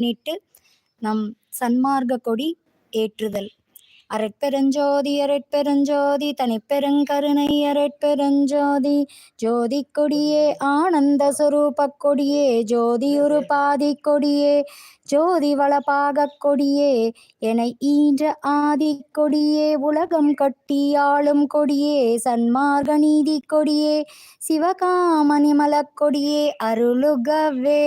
முன்னிட்டு நம் சன்மார்க்க கொடி ஏற்றுதல். அரட்பெருஞ்சோதி அரட்பெருஞ்சோதி தனிப்பெருங்கருணை அரட்பெருஞ்சோதி ஜோதி கொடியே ஆனந்த சுரூப கொடியே ஜோதியுரு பாதி கொடியே ஜோதி வளபாகக் கொடியே என ஈன்ற ஆதி கொடியே உலகம் கட்டியாளும் கொடியே சன்மார்க நீதி கொடியே சிவகாமணிமலக் கொடியே அருளுகவே.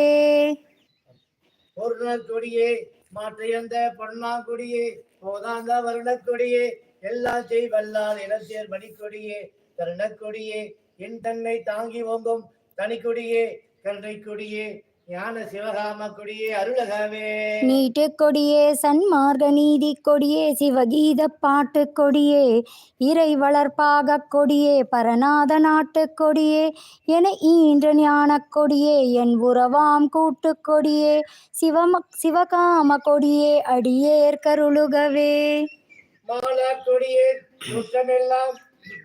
பொருள் கொடியே மாற்றியந்த பொன்னாங்குடியே போதாந்த வருணக்கொடியே எல்லா செய் வல்லால் இளஞ்சேர் மணிக்கொடியே கருணக்கொடியே என் தன்னை தாங்கி ஓங்கும் தனிக்கொடியே கருணைக்கொடியே ஞான சிவகாம கொடியே அருளகவே. நீட்டு கொடியே சன்மார்க்க நீதி கொடியே சிவகீத பாட்டு கொடியே இறை வளர்ப்பாகக் கொடியே பரநாத நாட்டுக் கொடியே என ஈன்ற ஞானக் கொடியே என் உறவாம் கூட்டுக் கொடியே சிவம சிவகாம கொடியே அடியேற் கருளுகவே. மாலா கொடியே குற்றமெல்லாம்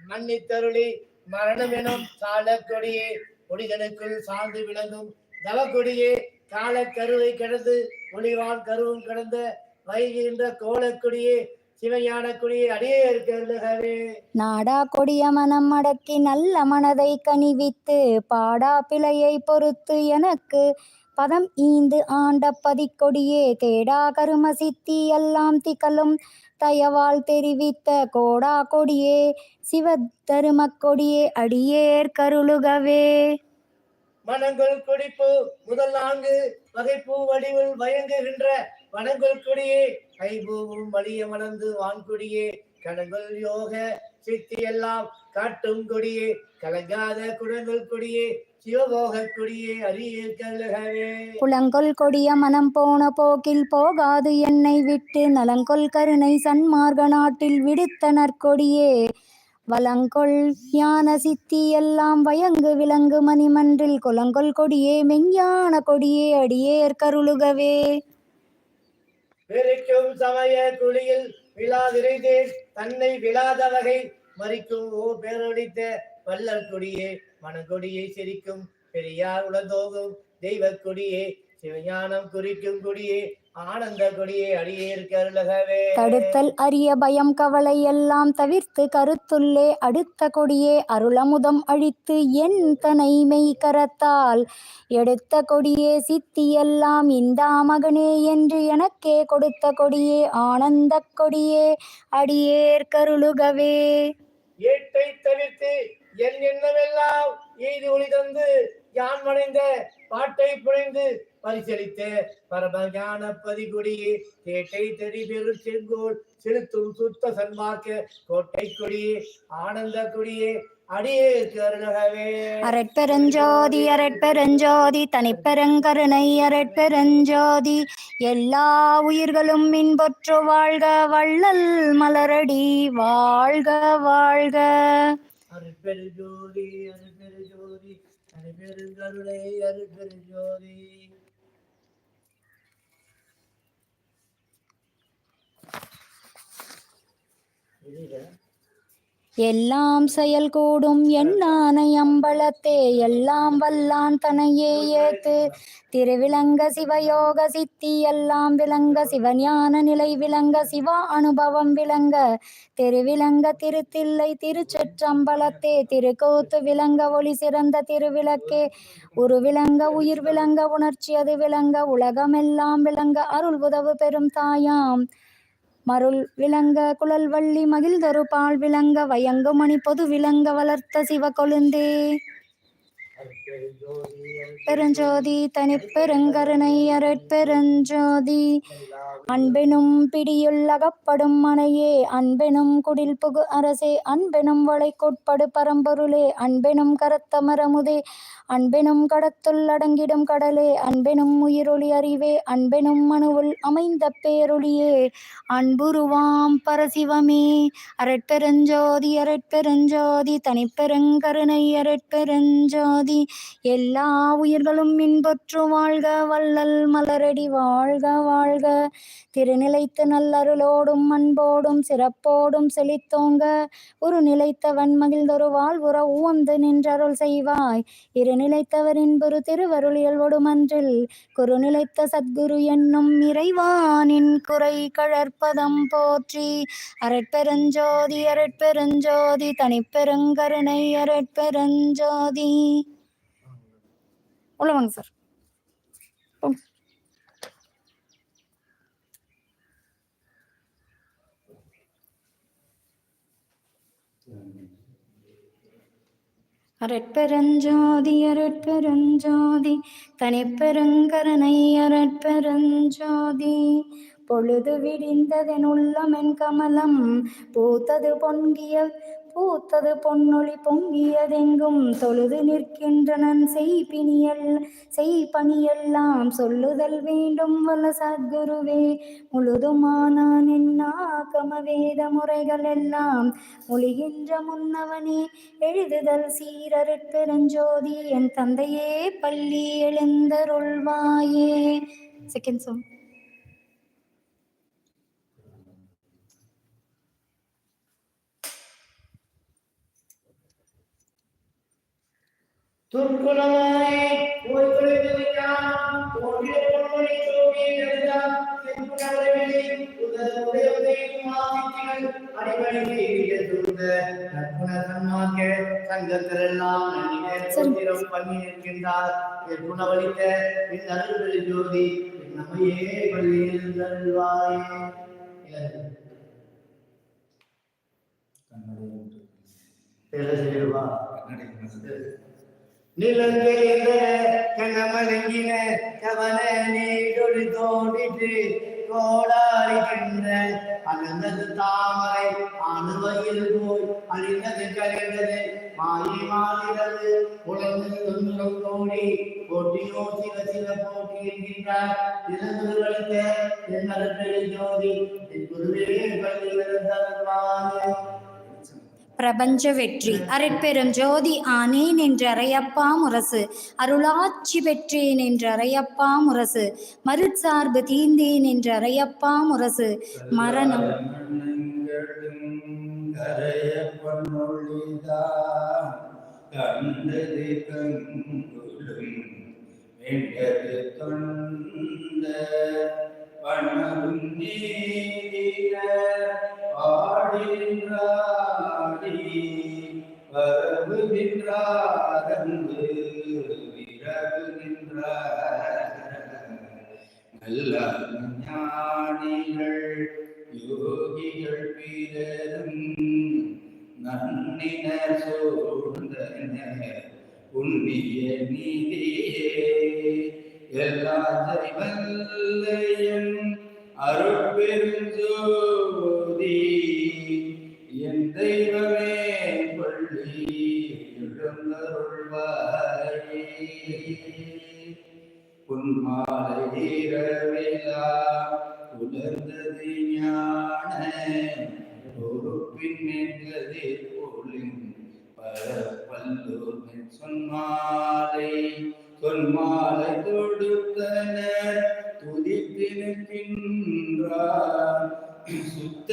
மன்னித்தருளி மரணம் எனும் சால கொடியே ஒளிதனுக்குள் சார்ந்து விளங்கும் தவக்கொடியே கால கருவை கடந்து ஒளிவான் கருவும் கடந்த வைகின்ற கோலக்கொடியே சிவஞான கொடியே அடியே இருக்கிறவே நாடா கொடிய மனம் அடக்கி நல்ல மனதை கனிவித்து பாடா பிழையை பொறுத்து எனக்கு பதம் ஈந்து ஆண்ட பதிக்கொடியே தேடா கரும சித்தி எல்லாம் திகழும் தயவால் தெரிவித்த கோடா கொடியே சிவ தரும கொடியே அடியேர் கருளுகவே மனங்கள் கொடிப்பு முதல் நான்கு வகைப்பூ வடிவில் வயங்குகின்ற வனங்கள் கொடியே. கைபூவும் வலிய மணந்து வான்கொடியே. கடங்கள் யோக சித்தி எல்லாம் காட்டும் கொடியே. கலங்காத குடங்கள் கொடியே. புலங்கொல் கொடிய மனம் போன போக்கில் போகாது என்னை விட்டு. நலங்கொல் கருணை சன்மார்க்க நாட்டில் விடுத்த நற்கொடியே. வலங்கொள் ஞான சித்தி எல்லாம் வயங்கு விலங்கு மணிமன்றில் குலங்கொல் கொடியே மெஞ்ஞான கொடியே அடியேற் கருளுகவே. வெறிக்கும் சமய குழியில் விழாதிரைதேன் தன்னை விழாத வகை மறிக்கும் ஓ பேரொழித்த வல்லல் கொடியே மனங்கொடியை சிரிக்கும் பெரியார் உலதோகும் தெய்வ கொடியே சிவஞானம் குறிக்கும் கொடியே ஆனந்த கொடியே அடியேற்கு அருளகவே தடுத்தல் அரிய பயம் கவலை எல்லாம் தவிர்த்து கருத்துள்ளே அடுத்த கொடியே அருளமுதம் அழித்து என் தனை மெய் கரத்தால். எடுத்த கொடியே சித்தி எல்லாம் இந்தா மகனே என்று எனக்கே கொடுத்த கொடியே ஆனந்த கொடியே அடியேற் கருளுகவே. ஏட்டை தவிர்த்து என் எண்ணமெல்லாம் எய்து ஒளி தந்து யான் மறைந்த பாட்டை புனைந்து பரிசளித்த பரம ஞான பதிகொடியே கேட்டை தெரி பெரு செங்கோல் செலுத்தும் சுத்த சன்மார்க்க கோட்டை கொடியே ஆனந்த கொடியே அரட்பெருஞ்சோதி அரட்பெருஞ்சோதி தனிப்பெருங்கருணை அரட்பெருஞ்சோதி எல்லா உயிர்களும் இன்பொற்று வாழ்க வள்ளல் மலரடி வாழ்க வாழ்க. அருட்பெரு ஜோதி அருட்பெரு ஜோதி அருட்பெரு கருணை அருட்பெரு ஜோதி இதுல எல்லாம் செயல் கூடும் எண்ணானை அம்பலத்தே எல்லாம் வல்லான் தனையே ஏத்து. திருவிளங்க சிவயோக சித்தி எல்லாம் விளங்க சிவஞான நிலை விளங்க சிவா அனுபவம் விளங்க. திருவிளங்க திருத்தில்லை திருச்செற்றம்பலத்தே திருக்கூத்து விளங்க ஒளி சிறந்த திருவிளக்கே. உருவிளங்க உயிர் விளங்க உணர்ச்சி அது விளங்க உலகமெல்லாம் விளங்க அருள் உதவு பெறும் தாயாம். மருள் விளங்க குழல் வள்ளி மகிழ்தரு பால் விளங்க வயங்கமணி பொது விளங்க வளர்த்த சிவ கொழுந்தே. பெருஞ்சோதி தனிப்பெருங்கருணை அரட்பெருஞ்சோதி அன்பெனும் பிடியுள் அகப்படும் மனையே அன்பெனும் குடில் புகு அரசே அன்பெனும் வளைக்கோட்படு பரம்பொருளே அன்பெனும் கரத்தமரமுதே அன்பெனும் கடத்துள் அடங்கிடும் கடலே அன்பெனும் உயிரொளி அறிவே அன்பெனும் மனுவுள் அமைந்த பேரொளியே. அன்புருவாம் பரசிவமே அரட்பெருஞ்சோதி அரட்பெருஞ்சோதி தனிப்பெருங்கருணை அரட்பெருஞ்சோதி ஜோதி எல்லா உயிர்களும் இன்புற்று வாழ்க வள்ளல் மலரடி வாழ்க வாழ்க. திருநிலைத்து நல்லருளோடும் அன்போடும் சிறப்போடும் செழித்தோங்க. ஒரு நிலைத்தவன் மகிழ்ந்தொரு வாழ்வுற உவந்து நின்றருள் செய்வாய். இரு நிலைத்தவரின் இன்புறு திருவருள் இயல்பொடும் அன்றில் குரு நிலைத்த சத்குரு என்னும் இறைவானின் குறை கழற்பதம் போற்றி. அரட்பெருஞ்சோதி அரட்பெருஞ்சோதி தனிப்பெருங்கருணை அரட்பெருஞ்சோதி. உள்ள வாங்க சார். அரட்பெருஞ்சோதி அரட்பெருஞ்சோதி தனிப்பெருங்கரனை அரட்பெருஞ்சோதி பொழுது விடிந்ததென் உள்ளமென் கமலம் பூத்தது பொங்கிய பூத்தது பொன்னொளி பொங்கியதெங்கும் தொழுது நிற்கின்றனன் செய்பினியல் செய்பணியெல்லாம் சொல்லுதல் வேண்டும் வல்ல சத்குருவே. முழுதுமானான் என்னாகம வேத முறைகள் எல்லாம் மொழிகின்ற முன்னவனே. எழுதுதல் சீரருட்பெருஞ்சோதி என் தந்தையே பள்ளி எழுந்தருள்வாயே. செகண்ட் சாங் உதவுடைய நற்குண சன்மார்க்க சங்கத்திலெல்லாம் பண்ணி நிற்கின்றார். என் ஜோதி நம்மையே பள்ளியில் தருள்வாயே பேரசிரியர்வா நிலங்கெய்த கணமலங்கின கவன நீடொழி தோடிட்டு கோடாரிக்கின்ற அகந்தது தாமரை அணுவையில் போய் அழிந்தது கழிந்தது. மாறி மாறுகிறது உழந்து தொந்தரம் கோடி போட்டியோ சில சில போட்டி என்கின்றார். திறந்துகளித்த என் ஜோதி. என் குருவே பள்ளியில் பிரபஞ்ச வெற்றி. அருட்பெரும் ஜோதி ஆனேன் என்றறையப்பா முரசு. அருளாட்சி பெற்றேன் என்றறையப்பா முரசு. மருட்சார்பு தீந்தேன் என்றறையப்பா முரசு. மரணம். கண்டது தொண்ட பணரும் நீர ஆடின்றாடி பரவுகின்றாரந்து விரவுகின்றார் நல்ல ஞானிகள் யோகிகள் பிறரும் நன்னின சூழ்ந்தன புண்ணிய நீதியே எல்லா ஜெய்வல்லையன் எழுந்தருள்வாயே புன்மாலை இரவிலா ஞான பொறுப்பின் நின்றது போலின் பரப்பல்லூர் சொன்மாலை. சொன்மாலை தொடுத்தனர் துதித்து சுத்த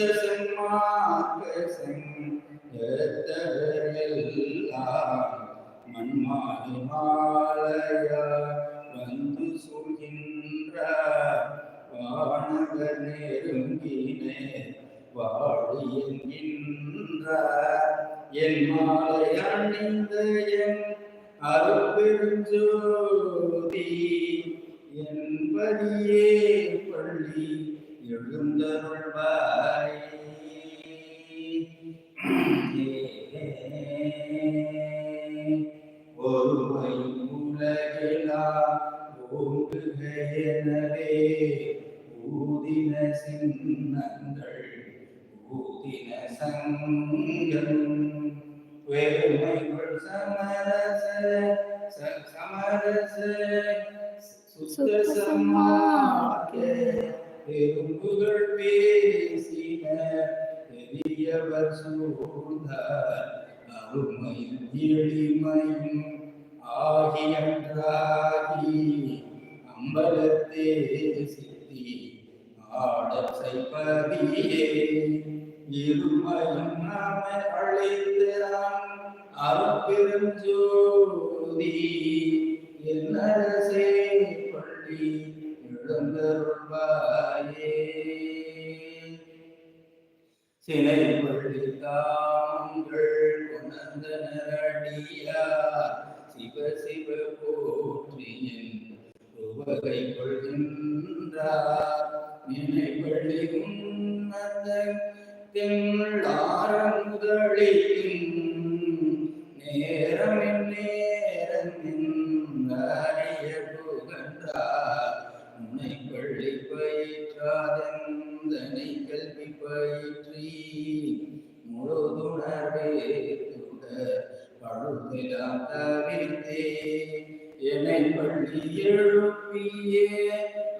சங்கத்தவரெல்லாம் மண்மாலை மாலையா வந்து சொல்கின்றார் வானவர் நெருங்கினே வாழி என்கின்ற என் மாலை அணிந்த என் அருப்பெருஞ்சோதி என்பதியே பள்ளி எழுந்தருள்வாய். ஒருமை பெரும்புகள் பேசின பெரியவர் சூழ்ந்தார் அருமையும் எளிமையும் ஆகியன்றாகி அம்பலத்தே சித்தி ஆடச் செய்பதியே இருமையும் நாம அழைத்தான் அருப்பெருஞ்சோதி என்னரசே பள்ளி எழுந்தருள்வாயே. சிலை பள்ளி தாங்கள் உணர்ந்த நரடியார் சிவ சிவ போற்றியின் உவகை கொள்கின்றார். நினை உன்னத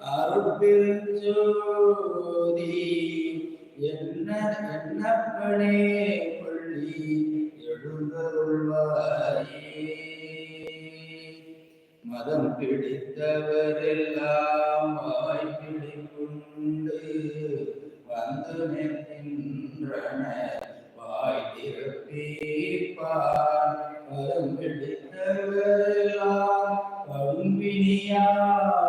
அருப்பெருஞ்சோதி என்ன என்னப்பனே பள்ளி எழுந்தருள்வாயே. மதம் பிடித்தவரெல்லாம் வாய் பிடிக்குண்டு. வந்து நின்றன வாய் திறப்பீப்பான் மதம் பிடித்தவரெல்லாம் கரும்பினியாலே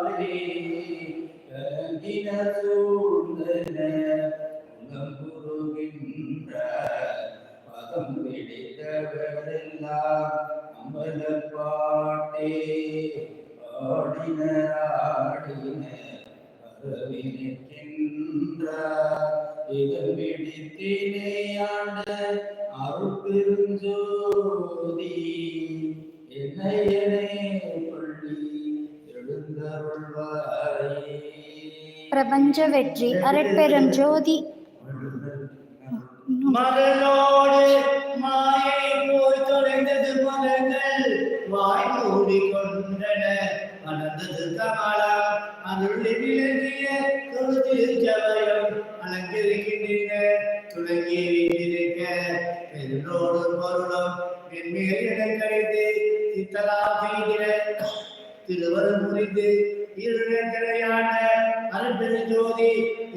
கலங்கின சூழ்ந்தன உலம் பதம் பிடித்தவரெல்லாம் அமல பாட்டே ஆடின ஆடின பிடித்தினே பிரபஞ்ச வெற்றி அரட்பெரும் ஜோதி. மகளோடு மாயை போய் தொலைந்தது மகங்கள் வாய் மூடி கொண்டன மலர்ந்தது கமலம்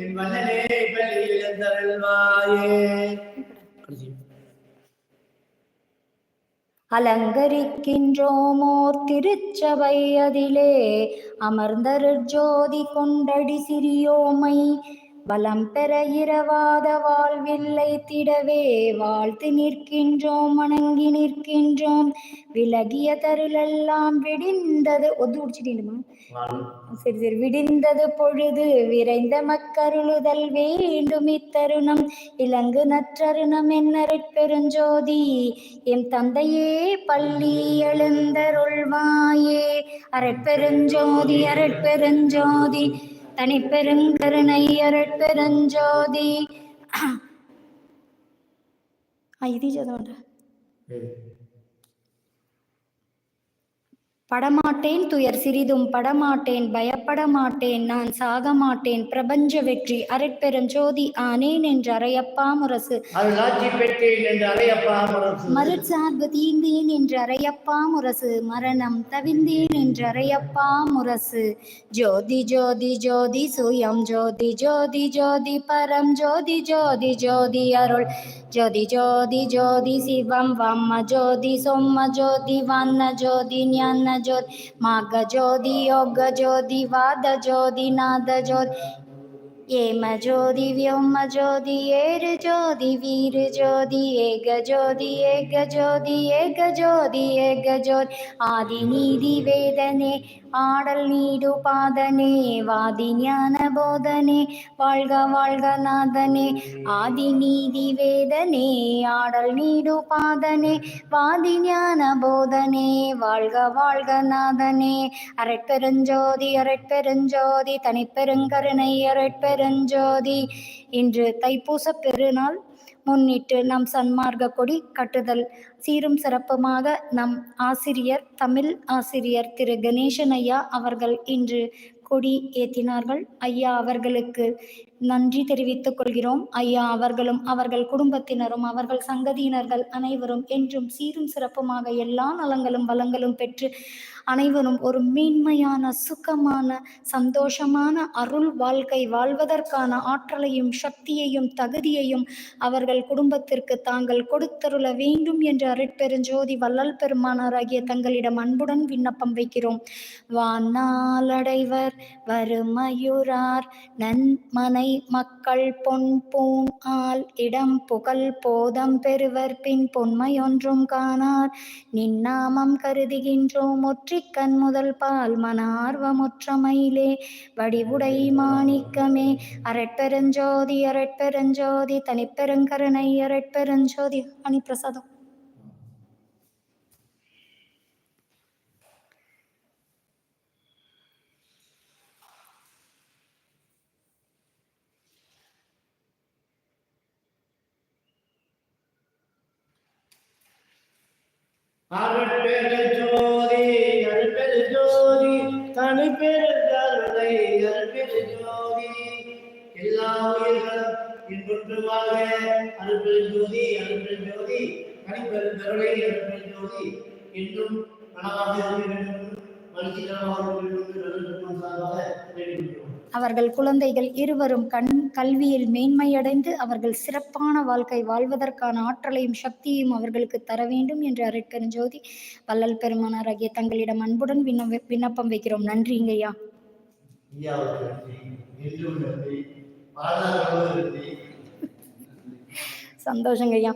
என் மன்னனே பள்ளியில் எழுந்தருள்வாயே அலங்கரிக்கின்றோமோர் திருச்சபை அதிலே அமர்ந்தரு ஜோதி கொண்டடி சிறியோமை. வலம் பெற இரவாத வாழ்வில்லை திடவே. வாழ்த்து நிற்கின்றோம் வணங்கி நிற்கின்றோம். விலகிய தருளெல்லாம் விடிந்தது. ஒது முடிச்சிட்டீங்களா சரி சரி. விடிந்தது பொழுது விரைந்த மக்கருளுதல் வேண்டும் இத்தருணம். இலங்கு நற்றருணம் என்னருட் பெருஞ்சோதி. எம் தந்தையே பள்ளி எழுந்தருள்வாயே. அரட்பெருஞ்சோதி அரட்பெருஞ்சோதி. தனிப்பெருங்கருணை அருட்பெருஞ்சோதி இது ஜோதம் படமாட்டேன் துயர் சிறிதும் படமாட்டேன் பயப்பட மாட்டேன் நான் சாக மாட்டேன். பிரபஞ்ச வெற்றி அரட்பெரும் ஜோதி ஆனேன் என்று அறையப்பா முரசு. மறுசார்பு தீர்ந்தேன் என்று அறையப்பா முரசு. மரணம் தவிர்ந்தேன் என்று அறையப்பா முரசு. ஜோதி ஜோதி ஜோதி சுயம். ஜோதி ஜோதி ஜோதி பரம். ஜோதி ஜோதி ஜோதி அருள். ஜோதி ஜோதி ஜோதி சிவம். வம்ம ஜோதி சொம்ம ஜோதி வண்ண ஜோதி ஞான ज्योति माघ ज्योति योग ज्योति वाद ज्योति नाद ज्योति येम ज्योति व्योम ज्योति एर ज्योति वीर ज्योति एग ज्योति एग ज्योति एग ज्योति एग ज्योति आदिनीधि वेदने ஆடல் நீடு பாதனே வாதி ஞான போதனே வாழ்க வாழ்க நாதனே ஆதி நீதி வேதனே ஆடல் நீடு பாதனே வாதி ஞான போதனே வாழ்க வாழ்க நாதனே. அரட்பெருஞ்சோதி அரட்பெருஞ்சோதி தனிப்பெருங்கருணை அரட்பெருஞ்சோதி. இன்று தைப்பூச பெருநாள் முன்னிட்டு நம் சன்மார்க்க கொடி கட்டுதல். சீரும் சிறப்புமாக நம் ஆசிரியர் தமிழ் ஆசிரியர் திரு. கணேசன் ஐயா அவர்கள் இன்று கொடி ஏத்தினார்கள். ஐயா அவர்களுக்கு நன்றி தெரிவித்துக் கொள்கிறோம். ஐயா அவர்களும் அவர்கள் குடும்பத்தினரும் அவர்கள் சங்கதியினர்கள் அனைவரும் என்றும் சீரும் சிறப்புமாக எல்லா நலங்களும் வளங்களும் பெற்று அனைவரும் ஒரு மேன்மையான சுகமான சந்தோஷமான அருள் வாழ்க்கை வாழ்வதற்கான ஆற்றலையும் சக்தியையும் தகுதியையும் அவர்கள் குடும்பத்திற்கு தாங்கள் கொடுத்தருள வேண்டும் என்று அருட்பெருஞ்சோதி வள்ளல் பெருமானாராகிய தங்களிடம் அன்புடன் விண்ணப்பம் வைக்கிறோம். வானாலடைவர் வருமயுரார் நன்மனை மக்கள் பொன் பூண் ஆல் இடம் புகழ் போதம் பெறுவர் பின் பொன்மையொன்றும் காணார். நின்னாமம் கருதுகின்றோம் கண் முதல் பால் மனார்வமுற்றமையிலே வடிவுடை மாணிக்கமே அரட்பெருஞ்சோதி அரட்பெருஞ்சோதி தனிப்பெருங்கருணை அரட்பெருஞ்சோதி அணிப்பிரசாதம் அருட்பெருஞ்சோதி என்றும் நலமாக இருக்க வேண்டும் மகிழ்ச்சிகரமாக இருக்க வேண்டும் நல்ல சார்பாக அவர்கள் குழந்தைகள் இருவரும் கண் கல்வியில் மேன்மையடைந்து அவர்கள் சிறப்பான வாழ்க்கை வாழ்வதற்கான ஆற்றலையும் சக்தியையும் அவர்களுக்கு தர வேண்டும் என்று அருட்பெருஞ்சோதி வள்ளல் பெருமானாராகிய தங்களிடம் அன்புடன் விண்ண விண்ணப்பம் வைக்கிறோம். நன்றிங்கய்யா. சந்தோஷங்க ஐயா